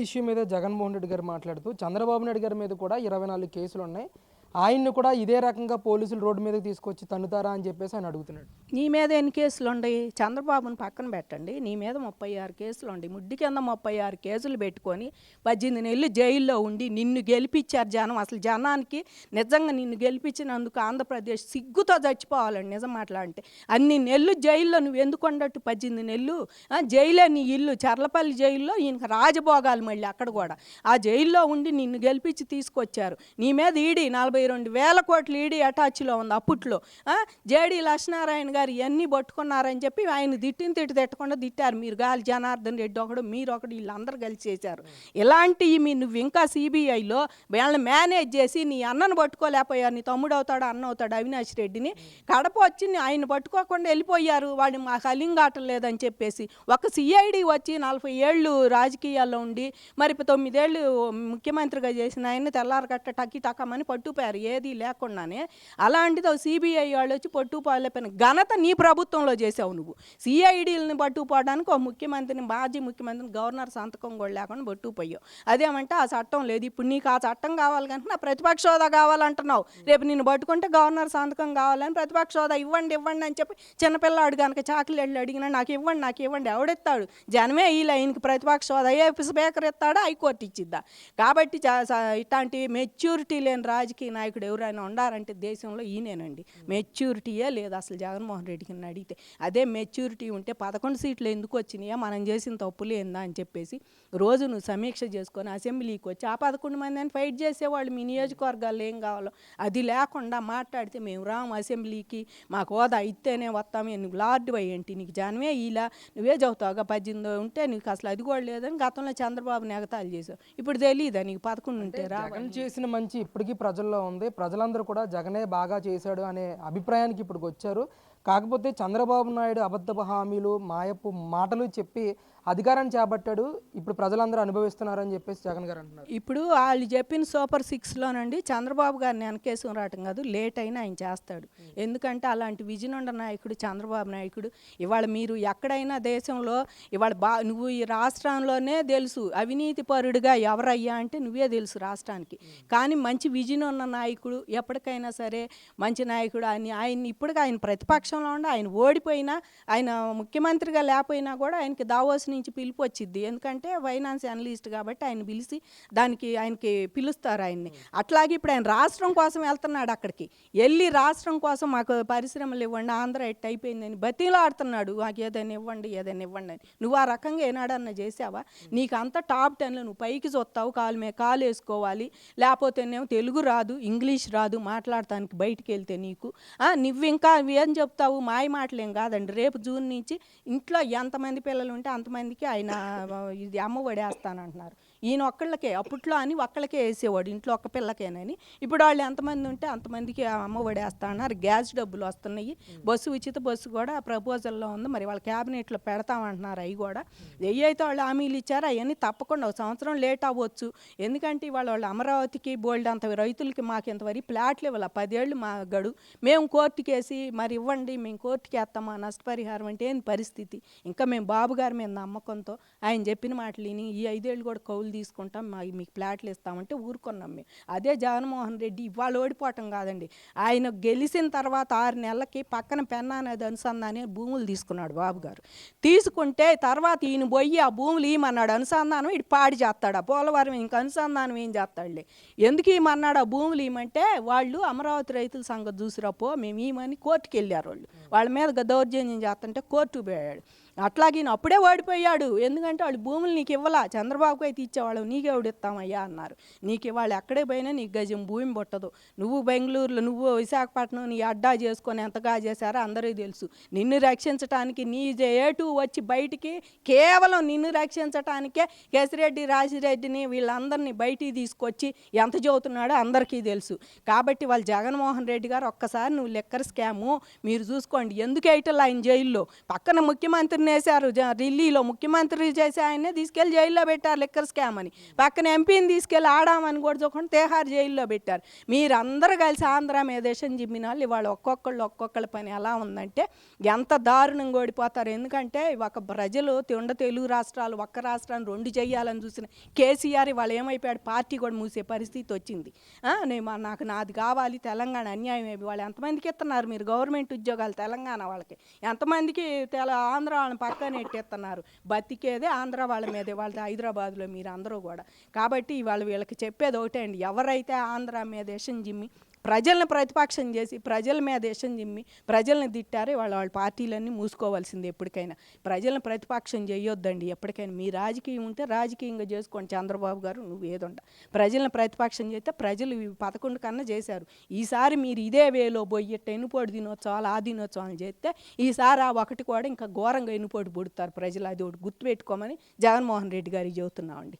Issue మీద జగన్మోహన్ రెడ్డి గారు మాట్లాడుతూ చంద్రబాబు నాయుడు గారి మీద కూడా ఇరవై నాలుగు కేసులు ఉన్నాయి ఆయన్ని కూడా ఇదే రకంగా పోలీసులు రోడ్డు మీదకి తీసుకొచ్చి తన్నుతారా అని చెప్పేసి ఆయన అడుగుతున్నాడు. నీ మీద ఎన్ని కేసులు ఉండయి చంద్రబాబుని పక్కన పెట్టండి. నీ మీద ముప్పై ఆరు కేసులు ఉండి ముడ్డి కింద ముప్పై ఆరు కేసులు పెట్టుకొని పద్దెనిమిది నెలలు జైల్లో ఉండి నిన్ను గెలిపించారు జనం. అసలు జనానికి నిజంగా నిన్ను గెలిపించినందుకు ఆంధ్రప్రదేశ్ సిగ్గుతో చచ్చిపోవాలండి. నిజం మాట్లాడితే అన్ని నెలలు జైల్లో నువ్వు ఎందుకు ఉండట్టు? పద్దెనిమిది నెలలు ఆ, జైలే నీ ఇల్లు. చర్లపల్లి జైల్లో ఈయనకి రాజభోగాలు మళ్ళీ అక్కడ కూడా. ఆ జైల్లో ఉండి నిన్ను గెలిపించి తీసుకొచ్చారు. నీ మీద ఈడీ నలభై రెండు వేల కోట్లు ఈడీ అటాచ్లో ఉంది అప్పట్లో. జేడీ జేడి లక్ష్మీనారాయణ గారు ఇవన్నీ పట్టుకున్నారని చెప్పి ఆయన తిట్టిన తిట్టి తిట్టకుండా తిట్టారు. మీరు గాలి జనార్దన్ రెడ్డి ఒకడు మీరు ఒకడు వీళ్ళందరూ కలిసి చేశారు. ఇలాంటివి మీ నువ్వు ఇంకా సిబిఐలో వీళ్ళని మేనేజ్ చేసి నీ అన్నను పట్టుకోలేకపోయారు. నీ తమ్ముడు అవుతాడు అన్న అవుతాడు అవినాష్ రెడ్డిని. కడప వచ్చి నీ- ఆయన పట్టుకోకుండా వెళ్ళిపోయారు. వాడు మా కలింగాటం లేదని చెప్పేసి ఒక సిఐడి వచ్చి నలభై ఏళ్ళు రాజకీయాల్లో ఉండి మరి తొమ్మిదేళ్ళు ముఖ్యమంత్రిగా చేసిన ఆయన తెల్లారగట్ట టక్కి టకమని పట్టుపోయారు ఏది లేకుండానే. అలాంటిది సిబిఐ వాళ్ళు వచ్చి పట్టుపోలేకపోయిన ఘనత నీ ప్రభుత్వంలో చేసావు నువ్వు. సిఐడిని పట్టుపోవడానికి ఒక ముఖ్యమంత్రిని మాజీ ముఖ్యమంత్రిని గవర్నర్ సంతకం కూడా లేకుండా పట్టుపోయావు అదేమంటే ఆ చట్టం లేదు. ఇప్పుడు నీకు ఆ చట్టం కావాలి కనుక నా ప్రతిపక్ష హోదా కావాలంటున్నావు. రేపు నిన్ను పట్టుకుంటే గవర్నర్ సంతకం కావాలని ప్రతిపక్ష హోదా ఇవ్వండి ఇవ్వండి అని చెప్పి చిన్నపిల్లాడు కనుక చాక్లెట్లు అడిగినా నాకు ఇవ్వండి నాకు ఇవ్వండి ఎవడెత్తాడు జనమే ఈ లైన్కి ప్రతిపక్ష హోదా. ఏ స్పీకర్ ఎత్తాడో హైకోర్టు ఇచ్చిద్దా. కాబట్టి ఇట్లాంటి మెచ్యూరిటీ లేని రాజకీయ నాయకుడు ఎవరైనా ఉండారంటే దేశంలో ఈయనేనండి. మెచ్యూరిటీయే లేదు అసలు జగన్మోహన్ రెడ్డికి అడిగితే. అదే మెచ్యూరిటీ ఉంటే పదకొండు సీట్లు ఎందుకు వచ్చినాయా? మనం చేసిన తప్పులు ఏందా అని చెప్పేసి రోజు నువ్వు సమీక్ష చేసుకొని అసెంబ్లీకి వచ్చి ఆ పదకొండు మంది అని ఫైట్ చేసేవాళ్ళు మీ నియోజకవర్గాల్లో ఏం కావాలో అది లేకుండా మాట్లాడితే మేము రాము అసెంబ్లీకి. మాకు హోదా ఇస్తేనే వస్తాము నువ్వు లార్డ్ ఏంటి? నీకు జనమే ఇలా నువ్వే చదువుతావుగా పద్దెనిమిది ఉంటే నీకు అసలు అది కూడా లేదని గతంలో చంద్రబాబు నెగతాలు చేసావు ఇప్పుడు తెలియదా నీకు పదకొండు ఉంటే రా చేసిన మంచి ఇప్పటికీ ప్రజల్లో ఉంది. ప్రజలందరూ కూడా జగనే బాగా చేశాడు అనే అభిప్రాయానికి ఇప్పుడు వచ్చారు. కాకపోతే చంద్రబాబు నాయుడు అబద్ధపు హామీలు మాయపు మాటలు చెప్పి అధికారాన్ని చేపట్టాడు. ఇప్పుడు ప్రజలందరూ అనుభవిస్తున్నారని చెప్పేసి జగన్ గారు అంటున్నారు. ఇప్పుడు వాళ్ళు చెప్పిన సూపర్ సిక్స్లోనండి చంద్రబాబు గారిని వెనకేసుకుని రావటం కాదు లేట్ అయినా ఆయన చేస్తాడు. ఎందుకంటే అలాంటి విజన్ ఉన్న నాయకుడు చంద్రబాబు నాయకుడు ఇవాళ మీరు ఎక్కడైనా దేశంలో ఇవాళ బా నువ్వు ఈ రాష్ట్రంలోనే తెలుసు అవినీతి పరుడుగా ఎవరయ్యా అంటే నువ్వే తెలుసు రాష్ట్రానికి. కానీ మంచి విజన్ ఉన్న నాయకుడు ఎప్పటికైనా సరే మంచి నాయకుడు అని ఆయన ఇప్పటికి ఆయన ప్రతిపక్ష పక్షంలో ఉండి ఆయన ఓడిపోయినా ఆయన ముఖ్యమంత్రిగా లేకపోయినా కూడా ఆయనకి దావోస్ నుంచి పిలుపు వచ్చింది ఎందుకంటే ఫైనాన్స్ అనలిస్ట్ కాబట్టి ఆయన పిలిచి దానికి ఆయనకి పిలుస్తారు ఆయన్ని. అట్లాగే ఇప్పుడు ఆయన రాష్ట్రం కోసం వెళ్తున్నాడు అక్కడికి. వెళ్ళి రాష్ట్రం కోసం మాకు పరిశ్రమలు ఇవ్వండి ఆంధ్ర ఎట్ అయిపోయిందని బతిలాడుతున్నాడు మాకు ఏదైనా ఇవ్వండి ఏదైనా ఇవ్వండి అని. నువ్వు ఆ రకంగా ఏనాడన్నా చేసావా? నీకు అంత టాప్ టెన్లో నువ్వు పైకి చూస్తావు కాలు మీద కాలు వేసుకోవాలి. లేకపోతేనేమో తెలుగు రాదు ఇంగ్లీష్ రాదు మాట్లాడటానికి బయటికి వెళ్తే నీకు. ఆ, నువ్వు ఇంకా ఏం చెప్తావు? మాయ మాటలేం కాదండి. రేపు జూన్ నుంచి ఇంట్లో ఎంతమంది పిల్లలు ఉంటే అంతమందికి ఆయన ఇది అమ్మ వడేస్తానంటున్నారు ఈయన ఒక్కళ్ళకే అప్పట్లో అని ఒక్కళ్ళకే వేసేవాడు ఇంట్లో ఒక్క పిల్లకేనని. ఇప్పుడు వాళ్ళు ఎంతమంది ఉంటే అంతమందికి ఆ అమ్మ వడేస్తా అన్నారు. గ్యాస్ డబ్బులు వస్తున్నాయి. బస్సు ఉచిత బస్సు కూడా ప్రపోజల్లో ఉంది. మరి వాళ్ళ క్యాబినెట్లో పెడతామంటున్నారు అవి కూడా. అయితే వాళ్ళు హామీలు ఇచ్చారు అవన్నీ తప్పకుండా ఒక సంవత్సరం లేట్ అవ్వచ్చు. ఎందుకంటే ఇవాళ వాళ్ళు అమరావతికి బోల్డ్ అంత రైతులకి మాకు ఇంతవరకు ప్లాట్లు ఇవ్వాలి. పదేళ్ళు మా గడు. మేము కోర్టుకి వేసి మరి ఇవ్వండి మేము కోర్టుకి వేస్తామా నష్టపరిహారం అంటే ఏంది పరిస్థితి? ఇంకా మేము బాబు గారి మీద నమ్మకంతో ఆయన చెప్పిన మాటలు విని ఈ ఐదేళ్ళు కూడా కౌలు తీసుకుంటాం మా మీకు ప్లాట్లు ఇస్తామంటే ఊరుకున్నాం మేము. అదే జగన్మోహన్ రెడ్డి ఇవాళ ఓడిపోవటం కాదండి. ఆయన గెలిచిన తర్వాత ఆరు నెలలకి పక్కన పెన్నా అనేది అనుసంధానే భూములు తీసుకున్నాడు బాబు గారు. తీసుకుంటే తర్వాత ఈయన పోయి ఆ భూములు ఈమన్నాడు అనుసంధానం ఇటు పాడి చేస్తాడు. ఆ పోలవరం ఇంక అనుసంధానం ఏం చేస్తాడులే? ఎందుకు ఈమన్నాడు ఆ భూములు ఇమ్మంటే వాళ్ళు అమరావతి రైతుల సంఘం చూసిరపో మేము ఈమని కోర్టుకి వెళ్ళారు వాళ్ళు. వాళ్ళ మీద దౌర్జన్యం చేస్తుంటే కోర్టుకు పోయాడు. అట్లాగే అప్పుడే ఓడిపోయాడు. ఎందుకంటే వాళ్ళు భూములు నీకు ఇవ్వాలా? చంద్రబాబుకు అయితే ఇచ్చేవాళ్ళు నీకెవడు ఇస్తామయ్యా అన్నారు. నీకు ఇవాళ ఎక్కడే పోయినా నీకు గజం భూమి పుట్టదు. నువ్వు బెంగళూరులో నువ్వు విశాఖపట్నం నీ అడ్డా చేసుకొని ఎంతగా చేశారో అందరికీ తెలుసు. నిన్ను రక్షించడానికి నీ ఏటు వచ్చి బయటికి కేవలం నిన్ను రక్షించటానికే కేసిరెడ్డి రాజిరెడ్డిని వీళ్ళందరినీ బయటికి తీసుకొచ్చి ఎంత చదువుతున్నాడో అందరికీ తెలుసు. కాబట్టి వాళ్ళు జగన్మోహన్ రెడ్డి గారు ఒక్కసారి నువ్వు లెక్కర్ స్కాము మీరు చూసుకోండి. ఎందుకు వేయటం ఆయన జైల్లో? పక్కన ముఖ్యమంత్రిని వేశారు ఢిల్లీలో ముఖ్యమంత్రి చేసి ఆయన్నే తీసుకెళ్ళి జైల్లో పెట్టారు లిక్కర్ స్కామ్ అని. పక్కన ఎంపీని తీసుకెళ్ళి ఆడామని కూడా చూడకుండా తేహార్ జైల్లో పెట్టారు. మీరందరూ కలిసి ఆంధ్ర మీద దేశం జిమ్మిన వాళ్ళు ఇవాళ ఒక్కొక్కళ్ళు ఒక్కొక్కళ్ళ పని ఎలా ఉందంటే ఎంత దారుణంగా ఓడిపోతారు. ఎందుకంటే ఒక ప్రజలు తిండ తెలుగు రాష్ట్రాలు ఒక్క రాష్ట్రాన్ని రెండు చేయాలని చూసిన కేసీఆర్ ఇవాళ ఏమైపోయాడు? పార్టీ కూడా మూసే పరిస్థితి వచ్చింది. నేను నాకు నాది కావాలి తెలంగాణ అన్యాయం అయిపోయి వాళ్ళు ఎంతమందికి ఇస్తున్నారు మీరు? గవర్నమెంట్ ఉద్యోగాలు తెలంగాణ వాళ్ళకి. ఎంతమందికి తెల ఆంధ్ర వాళ్ళని పక్కన ఎట్టేస్తున్నారు బతికేదే ఆంధ్ర వాళ్ళ మీదే వాళ్ళది హైదరాబాద్లో మీరు అందరూ కూడా. కాబట్టి వాళ్ళు వీళ్ళకి చెప్పేది ఒకటే అండి. ఎవరైతే ఆంధ్ర మీద దేశం జిమ్మి ప్రజల్ని ప్రతిపక్షం చేసి ప్రజల మీద దేశం జిమ్మి ప్రజల్ని తిట్టారు వాళ్ళ వాళ్ళ పార్టీలన్నీ మూసుకోవాల్సింది ఎప్పటికైనా. ప్రజల్ని ప్రతిపక్షం చేయొద్దండి ఎప్పటికైనా. మీ రాజకీయం ఉంటే రాజకీయంగా చేసుకోండి చంద్రబాబు గారు నువ్వు ఏదుండ. ప్రజల్ని ప్రతిపక్షం చేస్తే ప్రజలు పదకొండు కన్నా చేశారు. ఈసారి మీరు ఇదే వేలో పోయి ఇట్ట దినోత్సవాలు ఆ దినోత్సవాలు చేస్తే ఈసారి ఆ ఒకటి కూడా ఇంకా ఘోరంగా ఎన్నుపోటు పుడతారు ప్రజలు అది ఒకటి గుర్తుపెట్టుకోమని జగన్మోహన్ రెడ్డి గారికి చెబుతున్నామండి.